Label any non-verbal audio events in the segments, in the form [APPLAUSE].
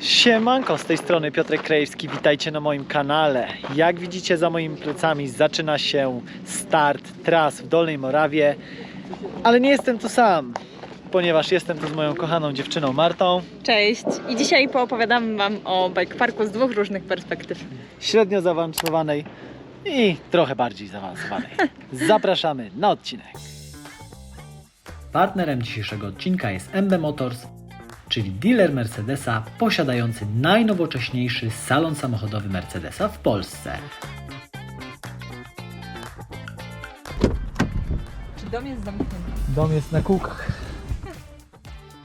Siemanko, z tej strony Piotrek Krajewski, witajcie na moim kanale. Jak widzicie za moimi plecami zaczyna się start tras w Dolnej Morawie, ale nie jestem tu sam, ponieważ jestem tu z moją kochaną dziewczyną Martą, Cześć i dzisiaj poopowiadam Wam o bike parku z dwóch różnych perspektyw. średnio zaawansowanej i trochę bardziej zaawansowanej. [LAUGHS] Zapraszamy na odcinek. Partnerem dzisiejszego odcinka jest MB Motors, czyli dealer Mercedesa posiadający najnowocześniejszy salon samochodowy Mercedesa w Polsce. Czy dom jest zamknięty? Dom jest na kółkach.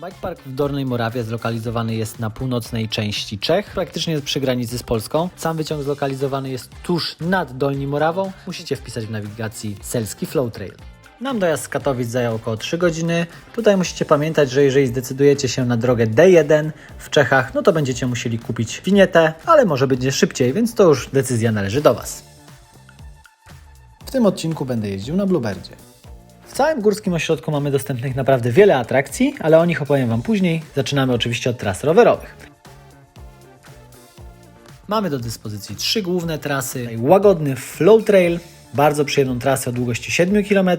Bike Park w Dolnej Morawie zlokalizowany jest na północnej części Czech, praktycznie jest przy granicy z Polską. Sam wyciąg zlokalizowany jest tuż nad Dolni Morawą. Musicie wpisać w nawigacji Selski Flow Trail. Nam dojazd z Katowic zajął około 3 godziny. Tutaj musicie pamiętać, że jeżeli zdecydujecie się na drogę D1 w Czechach, no to będziecie musieli kupić winietę, ale może będzie szybciej, więc to już decyzja należy do Was. W tym odcinku będę jeździł na Bluebirdzie. W całym górskim ośrodku mamy dostępnych naprawdę wiele atrakcji, ale o nich opowiem Wam później. Zaczynamy oczywiście od tras rowerowych. Mamy do dyspozycji trzy główne trasy. Łagodny Flow Trail, bardzo przyjemną trasę o długości 7 km.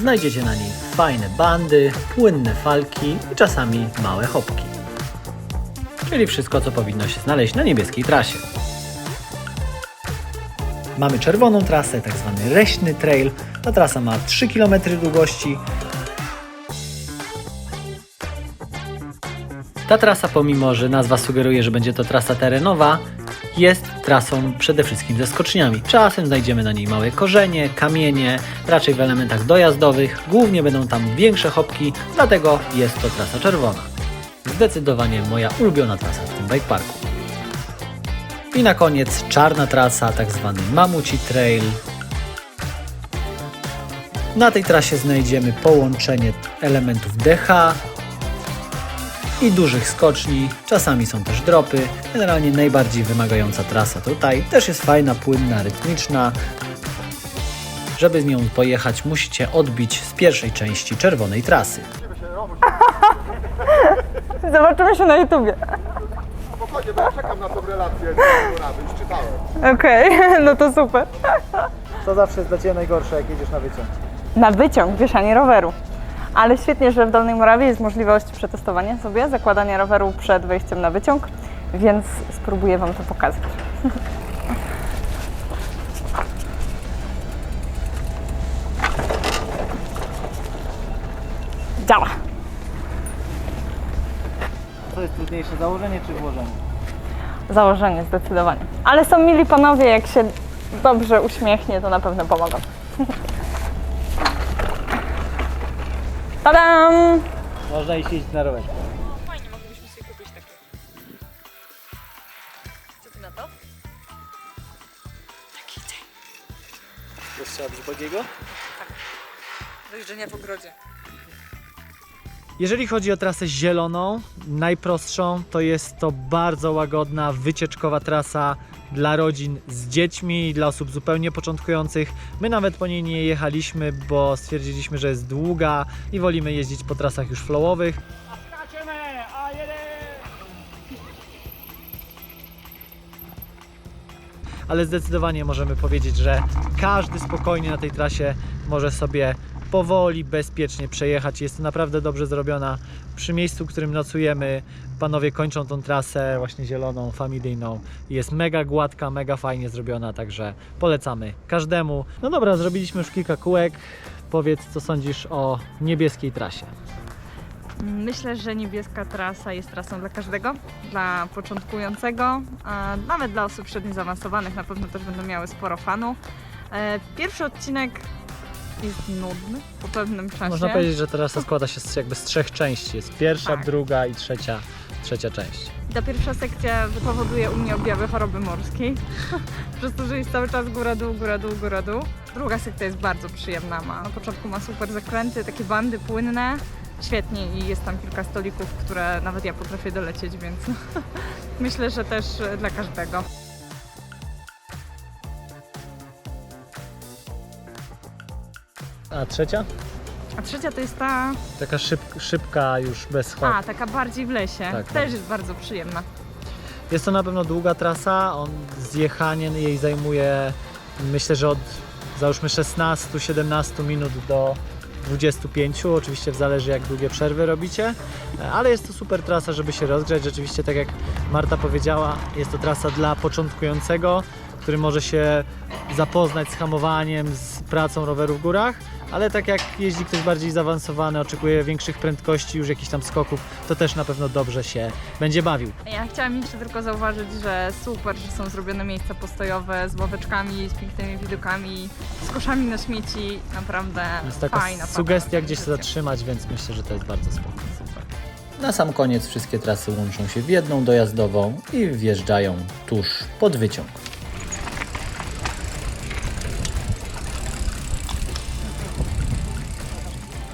Znajdziecie na niej fajne bandy, płynne falki i czasami małe hopki. Czyli wszystko, co powinno się znaleźć na niebieskiej trasie. Mamy czerwoną trasę, tak zwany leśny trail. Ta trasa ma 3 km długości. Ta trasa, pomimo że nazwa sugeruje, że będzie to trasa terenowa, jest trasą przede wszystkim ze skoczniami. Czasem znajdziemy na niej małe korzenie, kamienie, raczej w elementach dojazdowych. Głównie będą tam większe hopki, dlatego jest to trasa czerwona. Zdecydowanie moja ulubiona trasa w tym bike parku. I na koniec czarna trasa, tak zwany Mamuci Trail. Na tej trasie znajdziemy połączenie elementów DH i dużych skoczni. Czasami są też dropy. Generalnie najbardziej wymagająca trasa tutaj. Też jest fajna, płynna, rytmiczna. Żeby z nią pojechać, musicie odbić z pierwszej części czerwonej trasy. [LAUGHS] Zobaczymy się na YouTubie. Spokojnie, bo ja czekam na tą relację z już czytałem. Okej, [LAUGHS] no to super. Co zawsze jest dla Ciebie najgorsze, jak jedziesz na wyciąg? Na wyciąg, wieszanie roweru. Ale świetnie, że w Dolnej Morawie jest możliwość przetestowania sobie, zakładania roweru przed wejściem na wyciąg, więc spróbuję Wam to pokazać. [LAUGHS] Działa. Co jest trudniejsze, założenie czy włożenie? Założenie zdecydowanie. Ale są mili panowie, jak się dobrze uśmiechnie, to na pewno pomogą. [LAUGHS] Tadam! Można iść jeździć na rowerze. Fajnie, moglibyśmy sobie kupić takie. Co ty na to? Taki dzień. Jeszcze od Bogiego? Do jeżdżenia w ogrodzie. Jeżeli chodzi o trasę zieloną, najprostszą, to jest to bardzo łagodna, wycieczkowa trasa dla rodzin z dziećmi dla osób zupełnie początkujących. My nawet po niej nie jechaliśmy, bo stwierdziliśmy, że jest długa i wolimy jeździć po trasach już flowowych. ale zdecydowanie możemy powiedzieć, że każdy spokojnie na tej trasie może sobie powoli, bezpiecznie przejechać. Jest to naprawdę dobrze zrobiona. Przy miejscu, w którym nocujemy, panowie kończą tą trasę właśnie zieloną, familijną. Jest mega gładka, mega fajnie zrobiona, także polecamy każdemu. No dobra, zrobiliśmy już kilka kółek. Powiedz, co sądzisz o niebieskiej trasie. Myślę, że niebieska trasa jest trasą dla każdego, dla początkującego, a nawet dla osób średnio zaawansowanych na pewno też będą miały sporo fanu. E, Pierwszy odcinek jest nudny po pewnym czasie. Można powiedzieć, że trasa składa się z, jakby z trzech części. Jest pierwsza, Tak. druga i trzecia, trzecia część. Ta pierwsza sekcja powoduje u mnie objawy choroby morskiej, [LAUGHS] przez to, że jest cały czas góra dół, góra dół, góra dół. Druga sekcja jest bardzo przyjemna, ma, na początku ma super zakręty, takie bandy płynne, świetnie i jest tam kilka stolików, które nawet ja potrafię dolecieć, więc [LAUGHS] myślę, że też dla każdego. A trzecia? A trzecia to jest ta, Taka szyb, szybka już bez hop. a taka bardziej w lesie. Tak, Też tak. jest bardzo przyjemna. Jest to na pewno długa trasa, on zjechanie jej zajmuje myślę, że od załóżmy 16-17 minut do 25, oczywiście w zależy jak długie przerwy robicie, ale jest to super trasa, żeby się rozgrzać. Rzeczywiście tak jak Marta powiedziała, jest to trasa dla początkującego, który może się zapoznać z hamowaniem, z pracą roweru w górach, ale tak jak jeździ ktoś bardziej zaawansowany, oczekuje większych prędkości, już jakichś tam skoków, to też na pewno dobrze się będzie bawił. Ja chciałam jeszcze tylko zauważyć, że super, że są zrobione miejsca postojowe z ławeczkami, z pięknymi widokami, z koszami na śmieci. Naprawdę Jest taka fajna. sugestia, gdzieś się zatrzymać, więc myślę, że to jest bardzo spoko. Na sam koniec wszystkie trasy łączą się w jedną dojazdową i wjeżdżają tuż pod wyciąg.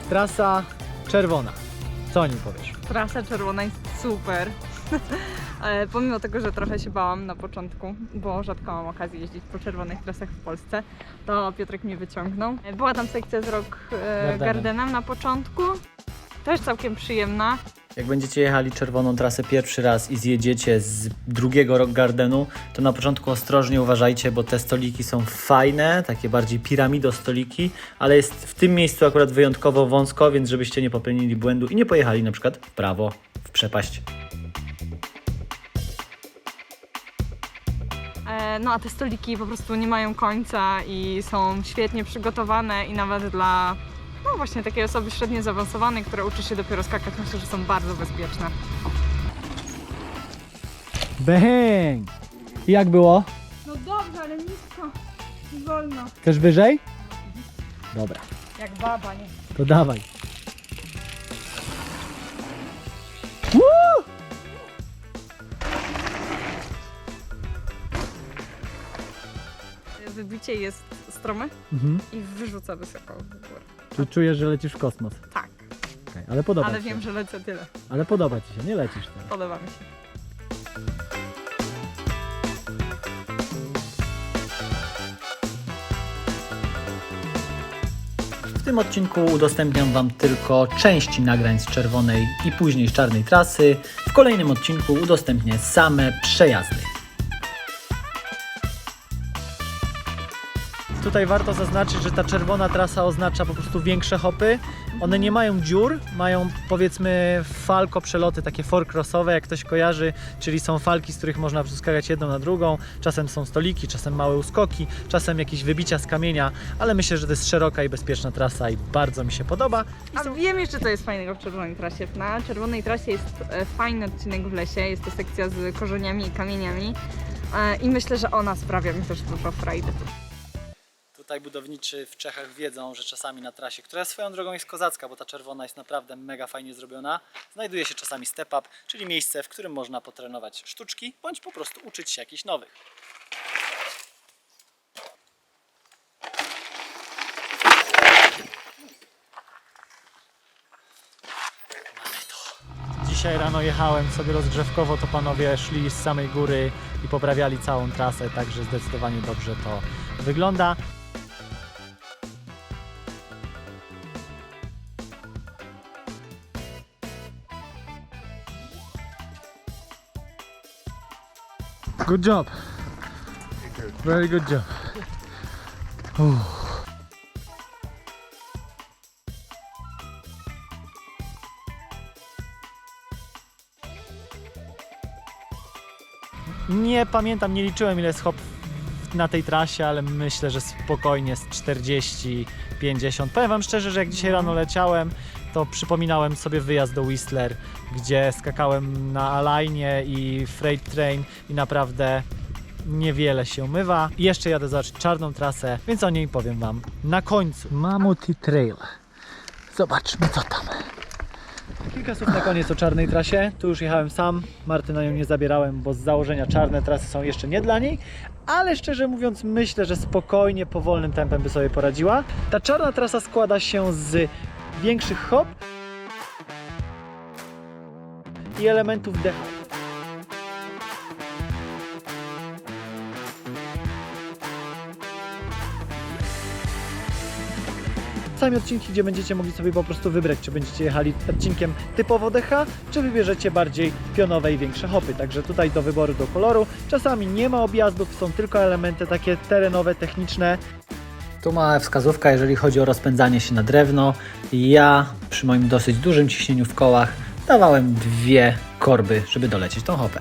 Trasa czerwona. Co o niej powiesz? Trasa czerwona jest super. [LAUGHS] Pomimo tego, że trochę się bałam na początku, bo rzadko mam okazję jeździć po czerwonych trasach w Polsce, to Piotrek mnie wyciągnął. Była tam sekcja z Rock e, Gardenem. Gardenem na początku. Też całkiem przyjemna. Jak będziecie jechali czerwoną trasę pierwszy raz i zjedziecie z drugiego Rock Gardenu, to na początku ostrożnie uważajcie, bo te stoliki są fajne, takie bardziej piramido stoliki, ale jest w tym miejscu akurat wyjątkowo wąsko, więc żebyście nie popełnili błędu i nie pojechali na przykład w prawo, w przepaść. E, No a te stoliki po prostu nie mają końca i są świetnie przygotowane i nawet dla no właśnie takiej osoby średnio zaawansowanej, która uczy się dopiero skakać, myślę, że są bardzo bezpieczne. Bang! Jak było? No dobrze, ale nisko i wolno. Też wyżej? Dobra, Jak baba, nie? to dawaj. Wybicie jest strome Mhm. i wyrzuca wysoko w górę. Tu czujesz, że lecisz w kosmos. Tak, Okay, ale podoba ale ci wiem, się. że lecę tyle. Ale podoba ci się, nie lecisz teraz. Podoba mi się. W tym odcinku udostępniam Wam tylko części nagrań z czerwonej i później z czarnej trasy. W kolejnym odcinku udostępnię same przejazdy. Tutaj warto zaznaczyć, że ta czerwona trasa oznacza po prostu większe hopy. One nie mają dziur, mają powiedzmy falko przeloty, takie four-crossowe, jak ktoś kojarzy, czyli są falki, z których można skakać jedną na drugą. Czasem są stoliki, czasem małe uskoki, czasem jakieś wybicia z kamienia, ale myślę, że to jest szeroka i bezpieczna trasa i bardzo mi się podoba. A wiem jeszcze, co jest fajnego w czerwonej trasie. Na czerwonej trasie jest e, fajny odcinek w lesie. Jest to sekcja z korzeniami i kamieniami. E, I myślę, że ona sprawia mi też dużo frajdy. Tutaj budowniczy w Czechach wiedzą, że czasami na trasie, która swoją drogą jest kozacka, bo ta czerwona jest naprawdę mega fajnie zrobiona, znajduje się czasami step up, czyli miejsce, w którym można potrenować sztuczki, bądź po prostu uczyć się jakichś nowych. Dzisiaj rano jechałem sobie rozgrzewkowo, to panowie szli z samej góry i poprawiali całą trasę, także zdecydowanie dobrze to wygląda. Good job. Very good job. Uff. Nie pamiętam, nie liczyłem ile jest hop na tej trasie, ale myślę, że spokojnie z 40, 50. Powiem Wam szczerze, że jak dzisiaj rano leciałem, to przypominałem sobie wyjazd do Whistler, gdzie skakałem na Alignie i Freight Train i naprawdę niewiele się umywa. I jeszcze jadę zobaczyć czarną trasę, więc o niej powiem Wam na końcu. Mamuti Trail. Zobaczmy co tam. Kilka słów na koniec o czarnej trasie. Tu już jechałem sam, Marty na nią nie zabierałem, bo z założenia czarne trasy są jeszcze nie dla niej, ale szczerze mówiąc myślę, że spokojnie, powolnym tempem by sobie poradziła. Ta czarna trasa składa się z większych hop i elementów decha. sami odcinki, gdzie będziecie mogli sobie po prostu wybrać, czy będziecie jechali odcinkiem typowo DH, czy wybierzecie bardziej pionowe i większe hopy. Także tutaj do wyboru, do koloru. Czasami nie ma objazdów, są tylko elementy takie terenowe, techniczne. Tu mała wskazówka, jeżeli chodzi o rozpędzanie się na drewno. Ja przy moim dosyć dużym ciśnieniu w kołach dawałem dwie korby, żeby dolecieć tą hopę.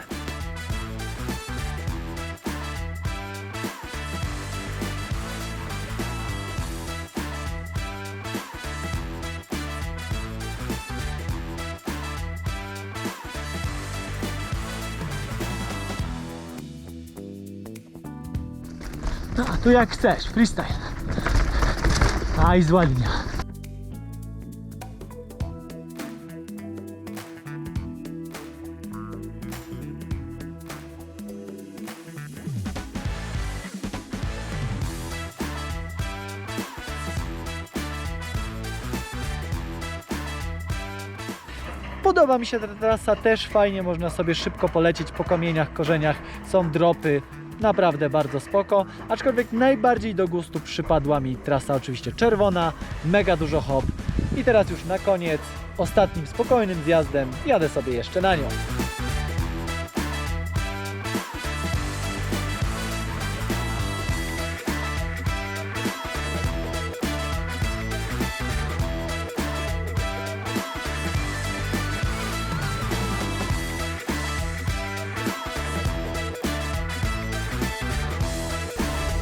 No, a tu jak chcesz, freestyle. Aj, zła. Podoba mi się ta trasa, też fajnie można sobie szybko polecieć po kamieniach, korzeniach, są dropy, naprawdę bardzo spoko, aczkolwiek najbardziej do gustu przypadła mi trasa oczywiście czerwona, mega dużo hop i teraz już na koniec, ostatnim spokojnym zjazdem jadę sobie jeszcze na nią.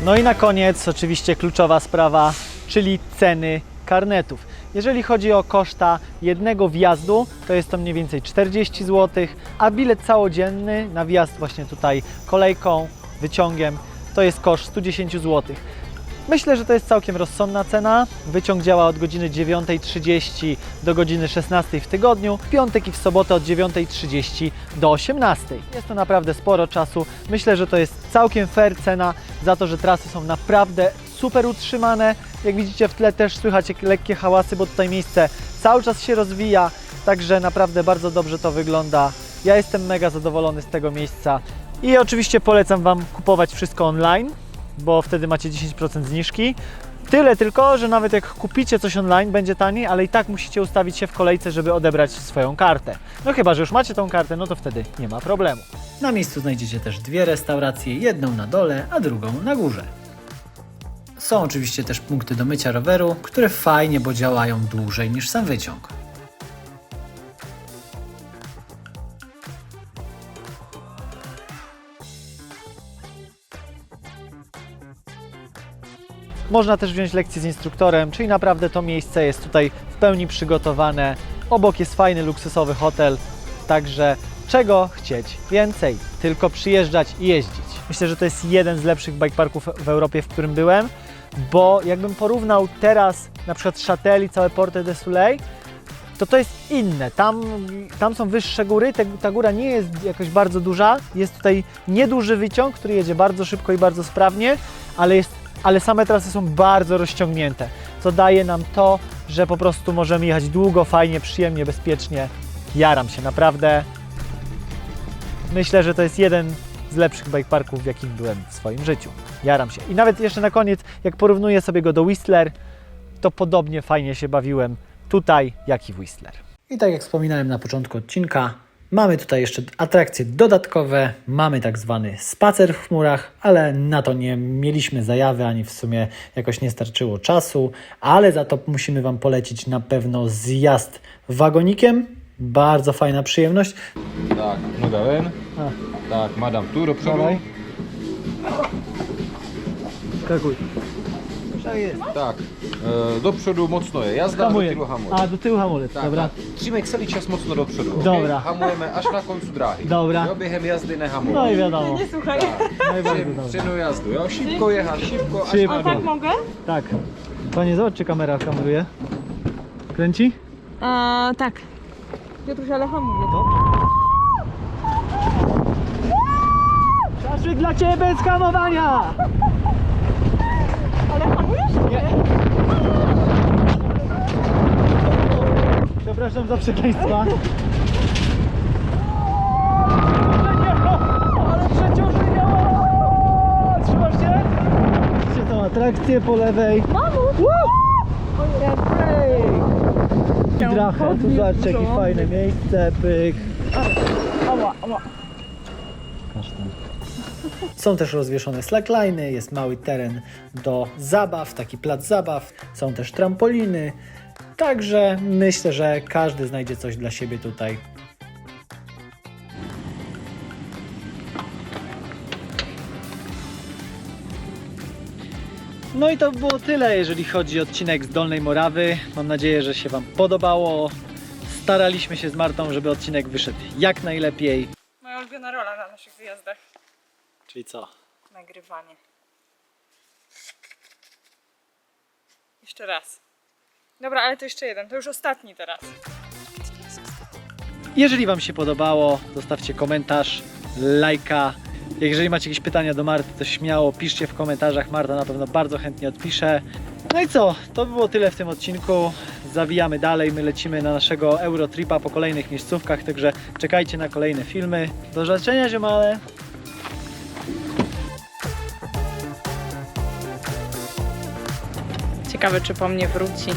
No i na koniec oczywiście kluczowa sprawa, czyli ceny karnetów. Jeżeli chodzi o koszta jednego wjazdu, to jest to mniej więcej 40 zł, a bilet całodzienny na wjazd właśnie tutaj kolejką, wyciągiem, to jest koszt 110 zł. Myślę, że to jest całkiem rozsądna cena. Wyciąg działa od godziny 9.30 do godziny 16 w tygodniu, w piątek i w sobotę od 9.30 do 18.00. Jest to naprawdę sporo czasu. Myślę, że to jest całkiem fair cena za to, że trasy są naprawdę super utrzymane. Jak widzicie w tle też słychać lekkie hałasy, bo tutaj miejsce cały czas się rozwija, także naprawdę bardzo dobrze to wygląda. Ja jestem mega zadowolony z tego miejsca i oczywiście polecam Wam kupować wszystko online bo wtedy macie 10% zniżki. Tyle tylko, że nawet jak kupicie coś online, będzie taniej, ale i tak musicie ustawić się w kolejce, żeby odebrać swoją kartę. No chyba, że już macie tą kartę, no to wtedy nie ma problemu. Na miejscu znajdziecie też dwie restauracje, jedną na dole, a drugą na górze. Są oczywiście też punkty do mycia roweru, które fajnie, bo działają dłużej niż sam wyciąg. Można też wziąć lekcję z instruktorem, czyli naprawdę to miejsce jest tutaj w pełni przygotowane. Obok jest fajny, luksusowy hotel, także czego chcieć więcej? Tylko przyjeżdżać i jeździć. Myślę, że to jest jeden z lepszych bike parków w Europie, w którym byłem, bo jakbym porównał teraz na przykład Châtel i całe Porte de Soleil, to to jest inne. Tam, tam są wyższe góry, te, ta góra nie jest jakoś bardzo duża. Jest tutaj nieduży wyciąg, który jedzie bardzo szybko i bardzo sprawnie, ale, jest, ale same trasy są bardzo rozciągnięte, co daje nam to, że po prostu możemy jechać długo, fajnie, przyjemnie, bezpiecznie. Jaram się naprawdę. Myślę, że to jest jeden z lepszych bike parków, w jakim byłem w swoim życiu. Jaram się. I nawet jeszcze na koniec, jak porównuję sobie go do Whistler, to podobnie fajnie się bawiłem tutaj, jak i Whistler. I tak jak wspominałem na początku odcinka, mamy tutaj jeszcze atrakcje dodatkowe. Mamy tak zwany spacer w chmurach, ale na to nie mieliśmy zajawy, ani w sumie jakoś nie starczyło czasu, ale za to musimy Wam polecić na pewno zjazd wagonikiem. Bardzo fajna przyjemność. Tak. A. Tak, madam tu do przodu. Skakuj. Jest. Tak, e, do przodu mocno je jazda, do tyłu hamulec. A, do tyłu hamulec, Tak, dobra. tak. Trzymaj celý čas mocno dopředu. ok? Dobra. Hamujeme až na koncu dráhy. Dobra. Během jazdy nehamujeme. No i wiadomo. Nie słuchaj. No Při- dobrze. Při jazdu, jechat, šipko, až Šipko. na A tak mogę? Tak. Panie, zobacz, czy kamera hamuluje. Kręci? A, tak. Piotruś, ale hamuje. Czasy dla Ciebie bez hamowania! Ale hamujesz? Nie. Przepraszam za przekleństwa. Ale przeciążenie! Trzymasz się? Widzicie tą atrakcję po lewej. Mamu! Blachę, tu zobaczcie jakie fajne miejsce, pyk. Ała, ała. Kasztan. Są też rozwieszone slackliny, jest mały teren do zabaw, taki plac zabaw, są też trampoliny. Także myślę, że każdy znajdzie coś dla siebie tutaj. No i to było tyle, jeżeli chodzi o odcinek z Dolnej Morawy. Mam nadzieję, że się Wam podobało. Staraliśmy się z Martą, żeby odcinek wyszedł jak najlepiej. Moja ulubiona rola na naszych wyjazdach. Czyli co? Nagrywanie. Jeszcze raz. Dobra, ale to jeszcze jeden. To już ostatni teraz. Jeżeli Wam się podobało, zostawcie komentarz, lajka. Jeżeli macie jakieś pytania do Marty, to śmiało piszcie w komentarzach. Marta na pewno bardzo chętnie odpisze. No i co? To by było tyle w tym odcinku. Zawijamy dalej. My lecimy na naszego Eurotripa po kolejnych miejscówkach, także czekajcie na kolejne filmy. Do zobaczenia, ziomale! Ciekawe, czy po mnie wróci.